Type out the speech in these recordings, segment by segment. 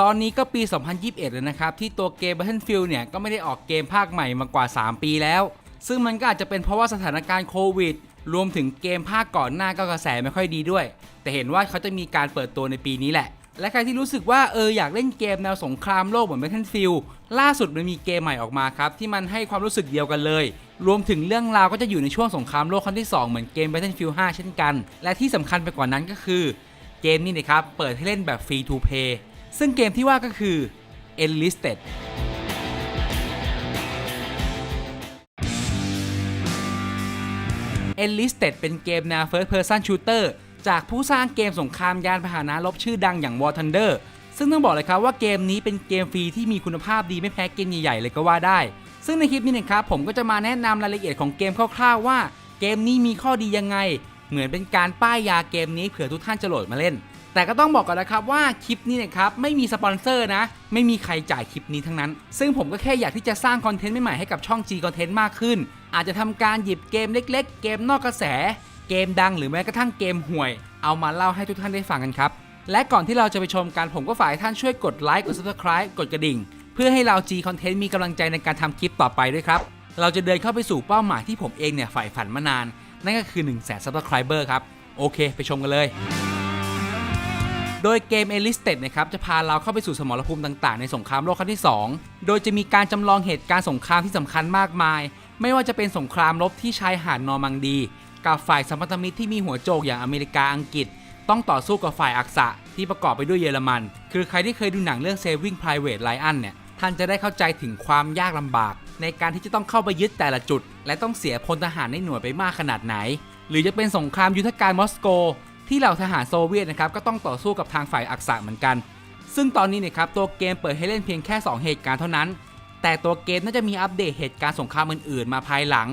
ตอนนี้ก็ปี 2021 แล้วนะครับ ที่ตัวเกม Battlefield เนี่ย ก็ไม่ได้ออกเกมภาคใหม่มากว่า 3 ปีแล้ว ซึ่งมันก็อาจจะเป็นเพราะว่าสถานการณ์โควิด รวมถึงเกมภาคก่อนหน้าก็กระแสไม่ค่อยดีด้วย แต่เห็นว่าเขาจะมีการเปิดตัวในปีนี้แหละ และใครที่รู้สึกว่าเอออยากเล่นเกมแนวสงครามโลกเหมือน Battlefield ล่าสุดมันมีเกมใหม่ออกมาครับที่มันให้ความรู้สึกเดียวกันเลย รวมถึงเรื่องราวก็จะอยู่ในช่วงสงครามโลกครั้งที่ 2 เหมือนเกม Battlefield 5 เช่นกัน และที่สำคัญไปกว่านั้นก็คือเกมนี้นะครับเปิดให้เล่นแบบฟรีทูเพย์ ซึ่งเกมที่ว่าก็คือ Enlisted Enlisted เป็นเกมแนว First Person Shooter จากผู้สร้างเกมสงครามยานพาหนะรบชื่อดังอย่าง War Thunder ซึ่งต้องบอกเลยครับว่าเกมนี้เป็นเกมฟรีที่มีคุณภาพดีไม่แพ้เกมใหญ่ๆเลยก็ว่าได้ ซึ่งในคลิปนี้นะครับผมก็จะมาแนะนำรายละเอียดของเกมคร่าวๆว่า เกมนี้มีข้อดียังไง เหมือนเป็นการป้ายยาเกมนี้เผื่อทุกท่านจะโหลดมาเล่น แต่ก็ต้องบอกก่อนนะครับว่าคลิปนี้นะครับไม่มีสปอนเซอร์นะ ไม่มีใครจ่ายคลิปนี้ทั้งนั้น ซึ่งผมก็แค่อยากที่จะสร้างคอนเทนต์ใหม่ๆให้กับช่อง G Content มากขึ้น อาจจะทำการหยิบเกมเล็ก ๆ เกมนอกกระแส เกมดังหรือแม้กระทั่งเกมห่วย เอามาเล่าให้ทุกท่านได้ฟังกันครับ และก่อนที่เราจะไปชมกันผมก็ฝากให้ท่านช่วยกดไลค์กด subscribe กดกระดิ่ง เพื่อให้เรา G Content มีกำลังใจในการทำคลิปต่อไปด้วยครับเราจะเดินเข้าไปสู่เป้าหมายที่ผมเองเนี่ยใฝ่ฝันมานาน นั่นก็คือ1 0 0 0 0แสน subscriber ครับ โอเค ไปชมกันเลย โดยเกม Enlisted นะครับจะพาเราเข้าไปสู่สมรภูมิต่างๆ ในสงครามโลกครั้งที่ 2 โดยจะมีการจำลองเหตุการณ์สงครามที่สำคัญมากมาย ไม่ว่าจะเป็นสงครามรบที่ชายหาดนอร์มังดี กับฝ่ายสัมพันธมิตรที่มีหัวโจกอย่างอเมริกาอังกฤษ ต้องต่อสู้กับฝ่ายอักษะที่ประกอบไปด้วยเยอรมัน คือใครที่เคยดูหนังเรื่อง Saving Private Ryan เนี่ยท่านจะได้เข้าใจถึงความยากลำบาก ในการที่จะต้องเข้าไปยึดแต่ละจุด และต้องเสียพลทหารในหน่วยไปมากขนาดไหน หรือจะเป็นสงครามยุทธการมอสโก ที่เหล่าทหารโซเวียตนะครับก็ต้องต่อสู้กับทางฝ่ายอักษะเหมือนกัน ซึ่งตอนนี้เนี่ยครับตัวเกมเปิดให้เล่นเพียงแค่ 2 เหตุการณ์เท่านั้น แต่ตัวเกมน่าจะมีอัปเดตเหตุการณ์สงครามอื่นๆ มาภายหลัง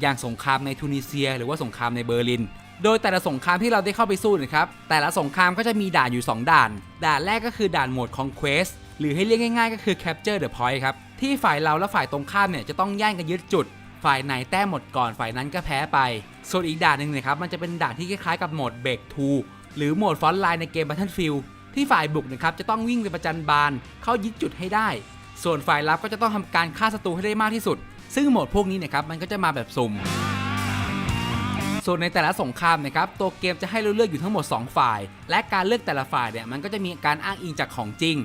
อย่างสงครามในทูนิเซีย หรือว่าสงครามในเบอร์ลิน โดยแต่ละสงครามที่เราได้เข้าไปสู้นะครับแต่ละสงครามก็จะมีด่านอยู่ 2 ด่าน ด่านแรกก็คือด่านโหมด Conquest หรือให้เรียกง่าย ๆ ก็คือ Capture the Point ครับที่ฝ่ายเราและฝ่ายตรงข้ามเนี่ยจะต้องแย่งกันยึดจุด ฝ่ายไหนแต้มหมดก่อนฝ่ายนั้นก็แพ้ไป ส่วนอีกด่านหนึ่งนะครับมันจะเป็นด่านที่คล้ายๆกับโหมด Break 2หรือโหมดฟอนต์ไลน์ในเกม Battlefield ที่ฝ่ายบุกนะครับจะต้องวิ่งไปประจันบานเข้ายึดจุดให้ได้ ส่วนฝ่ายรับก็จะต้องทำการฆ่าศัตรูให้ได้มากที่สุด ซึ่งโหมดพวกนี้นะครับมันก็จะมาแบบสุ่มส่วนในแต่ละสงครามนะครับตัวเกมจะให้เราเลือกอยู่ทั้งหมด 2 ฝ่าย และการเลือกแต่ละฝ่ายเนี่ยมันก็จะมีการอ้างอิงจากของจริง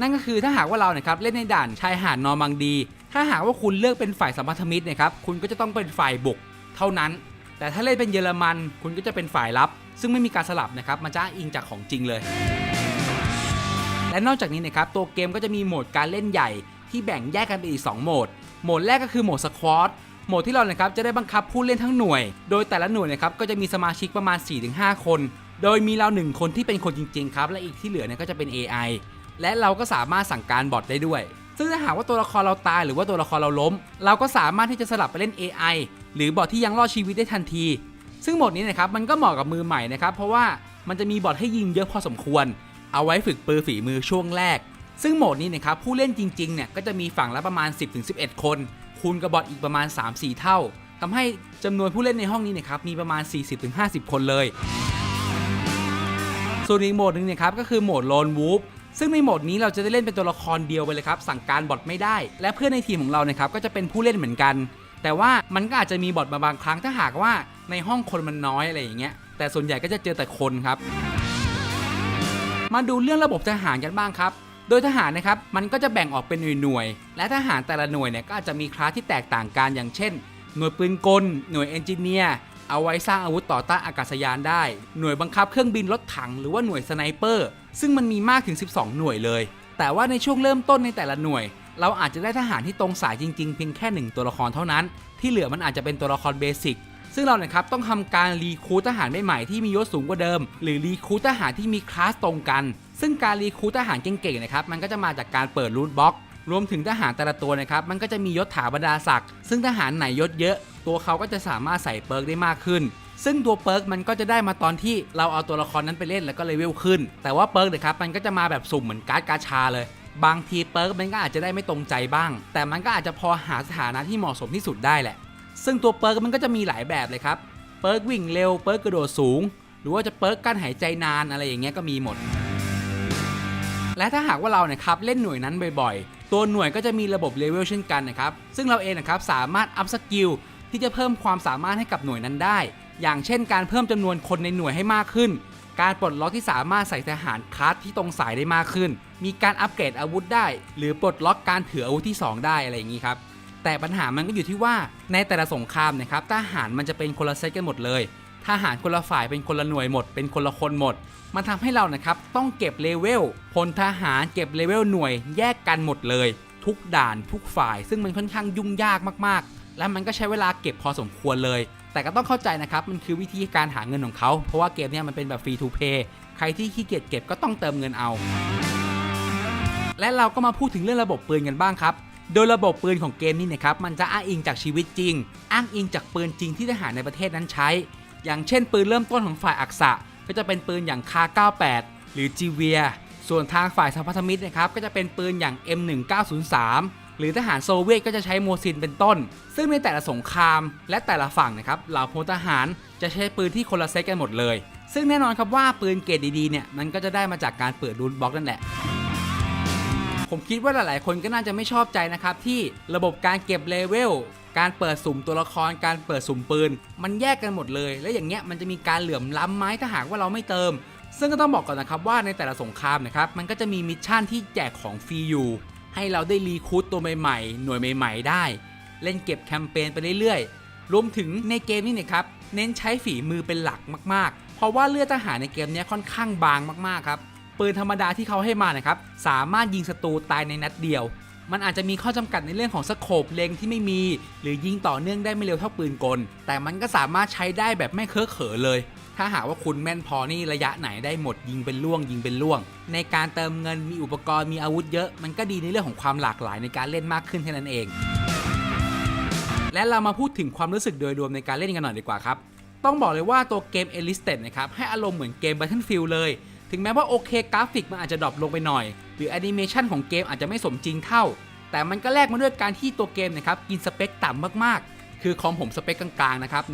นั่นก็คือถ้าหากว่าเราเนะครับเล่นในด่านชายหาดนอร์มังดี ถ้าหากว่าคุณเลือกเป็นฝ่ายสัมพันธมิตรนะครับคุณก็จะต้องเป็นฝ่ายบุกเท่านั้น แต่ถ้าเล่นเป็นเยอรมันคุณก็จะเป็นฝ่ายรับ ซึ่งไม่มีการสลับนะครับมันจะอ้างอิงจากของจริงเลย และนอกจากนี้นะครับตัวเกมก็จะมีโหมดการเล่นใหญ่ ที่แบ่งแยกกันเป็นอีก 2 โหมด โหมดแรกก็คือโหมดสควอตโหมดที่เราเนะครับจะได้บังคับผู้เล่นทั้งหน่วย โดยแต่ละหน่วยนะครับก็จะมีสมาชิกประมาณ 4-5 คน โดยมีเรา 1 คนที่เป็นคนจริงๆครับและอีกที่เหลือเนี่ยก็จะเป็น AI และเราก็สามารถสั่งการบอทได้ด้วย ซึ่งถ้าหากว่าตัวละครเราตายหรือว่าตัวละครเราล้ม เราก็สามารถที่จะสลับไปเล่น AI หรือบอทที่ยังรอดชีวิตได้ทันที ซึ่งโหมดนี้นะครับมันก็เหมาะกับมือใหม่นะครับเพราะว่ามันจะมีบอทให้ยิงเยอะพอสมควร เอาไว้ฝึกปืนฝีมือช่วงแรก ซึ่งโหมดนี้นะครับผู้เล่นจริงๆเนี่ยก็จะมีฝั่งละประมาณ 10-11 คน คูณกับบอทอีกประมาณ 3-4 เท่าทำให้จำนวนผู้เล่นในห้องนี้นะครับมีประมาณ 40-50 คนเลยส่วนอีกโหมดหนึ่งเนะครับก็คือโหมดโลนวูฟ ซึ่งในโหมดนี้เราจะได้เล่นเป็นตัวละครเดียวไปเลยครับ สั่งการบอทไม่ได้ และเพื่อนในทีมของเรานะครับก็จะเป็นผู้เล่นเหมือนกัน แต่ว่ามันก็อาจจะมีบอทมาบางครั้งถ้าหากว่าในห้องคนมันน้อยอะไรอย่างเงี้ยแต่ส่วนใหญ่ก็จะเจอแต่คนครับ มาดูเรื่องระบบทหารกันบ้างครับ โดยทหารนะครับมันก็จะแบ่งออกเป็นหน่วยๆและทหารแต่ละหน่วยเนี่ยก็อาจจะมีคลาสที่แตกต่างกันอย่างเช่น หน่วยปืนกล หน่วยเอนจิเนียร์ เอาไว้สร้างอาวุธต่อต้านอากาศยานได้ หน่วยบังคับเครื่องบินรถถังหรือว่าหน่วยสไนเปอร์ ซึ่งมันมีมากถึง 12 หน่วยเลย แต่ว่าในช่วงเริ่มต้นในแต่ละหน่วย เราอาจจะได้ทหารที่ตรงสายจริงๆ เพียงแค่หนึ่งตัวละครเท่านั้น ที่เหลือมันอาจจะเป็นตัวละครเบสิก ซึ่งเราเนี่ยครับต้องทำการรีคูทหารใหม่ๆที่มียศสูงกว่าเดิม หรือรีคูทหารที่มีคลาสตรงกัน ซึ่งการรีคูททหารเก่งๆนะครับ มันก็จะมาจากการเปิดรูทบล็อก รวมถึงทหารแต่ละตัวนะครับมันก็จะมียศถาบรรดาศักดิ์ซึ่งทหารไหนยศเยอะ ตัวเขาก็จะสามารถใส่เปิร์กได้มากขึ้น ซึ่งตัวเปิร์กมันก็จะได้มาตอนที่เราเอาตัวละครนั้นไปเล่นแล้วก็เลเวลขึ้น แต่ว่าเปิร์กเนี่ยครับมันก็จะมาแบบสุ่มเหมือนการ์ดกาชาเลยบางทีเปิร์กมันก็อาจจะได้ไม่ตรงใจบ้าง แต่มันก็อาจจะพอหาสถานะที่เหมาะสมที่สุดได้แหละ ซึ่งตัวเปิร์กมันก็จะมีหลายแบบเลยครับ เปิร์กวิ่งเร็ว เปิร์กกระโดดสูง หรือว่าจะเปิร์กกั้นหายใจนานอะไรอย่างเงี้ยก็มีหมด และถ้าหากว่าเราเนี่ยครับเล่นหน่วยนั้นบ่อยๆ ตัวหน่วยก็จะมีระบบเลเวลเช่นกันนะครับ ซึ่งเราเองนะครับสามารถอัพสกิลที่จะเพิ่มความสามารถให้กับหน่วยนั้นได้ อย่างเช่นการเพิ่มจำนวนคนในหน่วยให้มากขึ้น การปลดล็อกที่สามารถใส่ทหารคลาสที่ตรงสายได้มากขึ้น มีการอัปเกรดอาวุธได้ หรือปลดล็อกการถืออาวุธที่ 2 ได้อะไรอย่างนี้ครับแต่ปัญหามันก็อยู่ที่ว่าในแต่ละสงครามนะครับทหารมันจะเป็นคนละเซตกันหมดเลย ทหารคนละฝ่ายเป็นคนละหน่วยหมด เป็นคนละคนหมด มันทำให้เรานะครับต้องเก็บเลเวลพลทหารเก็บเลเวลหน่วยแยกกันหมดเลย ทุกด่านทุกฝ่าย ซึ่งมันค่อนข้างยุ่งยากมากๆ และมันก็ใช้เวลาเก็บพอสมควรเลย แต่ก็ต้องเข้าใจนะครับมันคือวิธีการหาเงินของเขา เพราะว่าเกมนี้มันเป็นแบบฟรีทูเพย์ใครที่ขี้เกียจเก็บก็ต้องเติมเงินเอา และเราก็มาพูดถึงเรื่องระบบปืนกันบ้างครับโดยระบบปืนของเกมนี้นะครับมันจะอ้างอิงจากชีวิตจริง อ้างอิงจากปืนจริงที่ทหารในประเทศนั้นใช้ อย่างเช่นปืนเริ่มต้นของฝ่ายอักษะ ก็จะเป็นปืนอย่างคา 98 หรือจีเวีย ส่วนทางฝ่ายสัมพันธมิตรนะครับก็จะเป็นปืนอย่าง M1903 หรือทหารโซเวียตก็จะใช้โมซินเป็นต้น ซึ่งในแต่ละสงครามและแต่ละฝั่งนะครับเหล่าพลทหารจะใช้ปืนที่คนละเซตกันหมดเลย ซึ่งแน่นอนครับว่าปืนเกรดดีๆเนี่ยมันก็จะได้มาจากการเปิดรูทบล็อกนั่นแหละ ผมคิดว่าหลายๆ คนก็น่าจะไม่ชอบใจนะครับที่ระบบการเก็บเลเวล การเปิดสุ่มตัวละครการเปิดสุ่มปืน มันแยกกันหมดเลย และอย่างเงี้ยมันจะมีการเหลื่อมล้ำไหมถ้าหากว่าเราไม่เติม ซึ่งก็ต้องบอกก่อนนะครับว่าในแต่ละสงครามนะครับมันก็จะมีมิชชั่นที่แจกของฟรีอยู่ให้เราได้รีคูดตัวใหม่ๆ หน่วยใหม่ ๆ ได้ เล่นเก็บแคมเปญไปเรื่อยๆ รวมถึงในเกมนี้นะครับ เน้นใช้ฝีมือเป็นหลักมากๆ เพราะว่าเลือดทหารในเกมนี้ค่อนข้างบางมากๆครับ ปืนธรรมดาที่เขาให้มานะครับ สามารถยิงศัตรูตายในนัดเดียว มันอาจจะมีข้อจำกัดในเรื่องของสโคปเล็งที่ไม่มี หรือยิงต่อเนื่องได้ไม่เร็วเท่าปืนกล แต่มันก็สามารถใช้ได้แบบไม่เคอะเขอเลย ถ้าหากว่าคุณแม่นพอนี่ระยะไหนได้หมดยิงเป็นล่วงยิงเป็นล่วง ในการเติมเงินมีอุปกรณ์มีอาวุธเยอะ มันก็ดีในเรื่องของความหลากหลายในการเล่นมากขึ้นแค่นั้นเอง และเรามาพูดถึงความรู้สึกโดยรวมในการเล่นกันหน่อยดีกว่าครับต้องบอกเลยว่าตัวเกม e l i s t e d นะครับให้อารมณ์เหมือนเกม Battlefield เลย ถึงแม้ว่าโอเคกราฟิกมันอาจจะดรอปลงไปหน่อย หรือแอนิเมชันของเกมอาจจะไม่สมจริงเท่า แต่มันก็แลกมาด้วยการที่ตัวเกมนะครับกินสเปคต่ำมากๆ คือคอมผมสเปคกลางๆนะครับ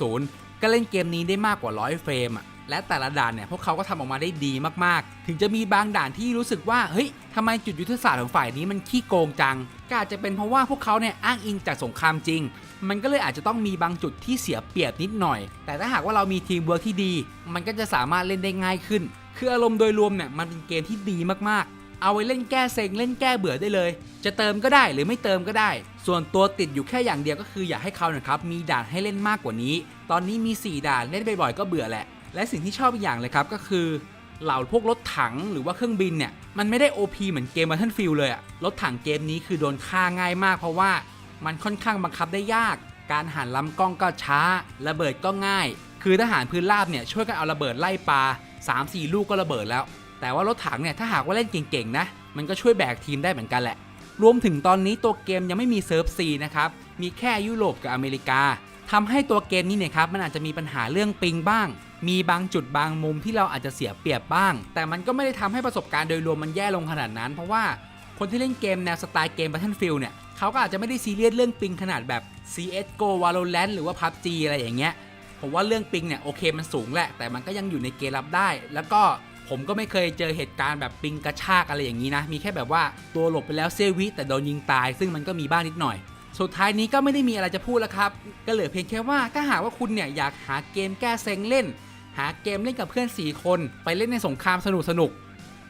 1060 ก็เล่นเกมนี้ได้มากกว่า 100 เฟรมและแต่ละด่านเนี่ยพวกเขาก็ทำออกมาได้ดีมากๆ ถึงจะมีบางด่านที่รู้สึกว่าเฮ้ยทำไมจุดยุทธศาสตร์ของฝ่ายนี้มันขี้โกงจัง ก็อาจจะเป็นเพราะว่าพวกเขาเนี่ยอ้างอิงจากสงครามจริง มันก็เลยอาจจะต้องมีบางจุดที่เสียเปรียบนิดหน่อย แต่ถ้าหากว่าเรามีทีมเวิร์กที่ดี มันก็จะสามารถเล่นได้ง่ายขึ้น คืออารมณ์โดยรวมเนี่ยมันเป็นเกมที่ดีมากๆ เอาไว้เล่นแก้เซ็งเล่นแก้เบื่อได้เลย จะเติมก็ได้หรือไม่เติมก็ได้ ส่วนตัวติดอยู่แค่อย่างเดียวก็คืออยากให้เขานะครับมีด่านให้เล่นมากกว่านี้ ตอนนี้มี 4 ด่านเล่นบ่อยๆก็เบื่อแหละ และสิ่งที่ชอบอีกอย่างเลยครับก็คือเหล่าพวกรถถังหรือว่าเครื่องบินเนี่ยมันไม่ได้ OP เหมือนเกม Battlefield เลยอะรถถังเกมนี้คือโดนฆ่าง่ายมากเพราะว่ามันค่อนข้างบังคับได้ยาก การหันลำกล้องก็ช้า ระเบิดก็ง่าย คือทหารพื้นราบเนี่ยช่วยกันเอาระเบิดไล่ปลา 3-4 ลูกก็ระเบิดแล้ว แต่ว่ารถถังเนี่ยถ้าหากว่าเล่นเก่งๆนะ มันก็ช่วยแบกทีมได้เหมือนกันแหละ รวมถึงตอนนี้ตัวเกมยังไม่มีเซิร์ฟซีนะครับ มีแค่ยุโรปกับอเมริกาทำให้ตัวเกมนี้เนี่ยครับมันอาจจะมีปัญหาเรื่องปิงบ้าง มีบางจุดบางมุมที่เราอาจจะเสียเปรียบบ้าง แต่มันก็ไม่ได้ทำให้ประสบการณ์โดยรวมมันแย่ลงขนาดนั้น เพราะว่าคนที่เล่นเกมแนวสไตล์เกม Battlefield เนี่ยเขาก็อาจจะไม่ได้ซีเรียสเรื่องปิงขนาดแบบ CSGO Valorant หรือว่า PUBG อะไรอย่างเงี้ย ผมว่าเรื่องปิงเนี่ยโอเคมันสูงแหละ แต่มันก็ยังอยู่ในเกณฑ์รับได้ แล้วก็ผมก็ไม่เคยเจอเหตุการณ์แบบปิงกระชากอะไรอย่างนี้นะ มีแค่แบบว่าตัวหลบไปแล้วเซวิ แต่โดนยิงตาย ซึ่งมันก็มีบ้างนิดหน่อย สุดท้ายนี้ก็ไม่ได้มีอะไรจะพูดแล้วครับ ก็เหลือเพียงแค่ว่าถ้าหากว่าคุณเนี่ยอยากหาเกมแก้เซ็งเล่น หาเกมเล่นกับเพื่อน 4 คน ไปเล่นในสงครามสนุกสนุก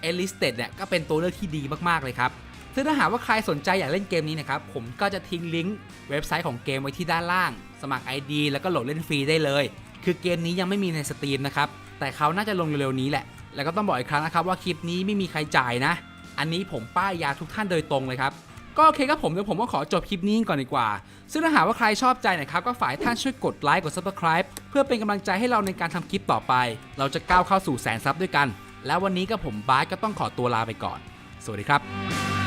เอลิสเต็ดเนี่ยก็เป็นตัวเลือกที่ดีมากๆเลยครับซึ่งถ้าหากว่าใครสนใจอยากเล่นเกมนี้นะครับผมก็จะทิ้งลิงก์เว็บไซต์ของเกมไว้ที่ด้านล่าง สมัคร ID แล้วก็โหลดเล่นฟรีได้เลย คือเกมนี้ยังไม่มีในสตรีมนะครับ แต่เขาน่าจะลงเร็วๆนี้แหละ แล้วก็ต้องบอกอีกครั้งนะครับว่าคลิปนี้ไม่มีใครจ่ายนะ อันนี้ผมป้ายยาทุกท่านโดยตรงเลยครับก็โอเคครับผมเดี๋ยวผมก็ขอจบคลิปนี้ก่อนดีกว่า ซึ่งถ้าหากว่าใครชอบใจนะครับก็ฝ่ากให้ท่านช่วยกดไลค์กด subscribe เพื่อเป็นกำลังใจให้เราในการทำคลิปต่อไป เราจะก้าวเข้าสู่แสนซับด้วยกัน แล้ววันนี้ก็ผมบาสก็ต้องขอตัวลาไปก่อน สวัสดีครับ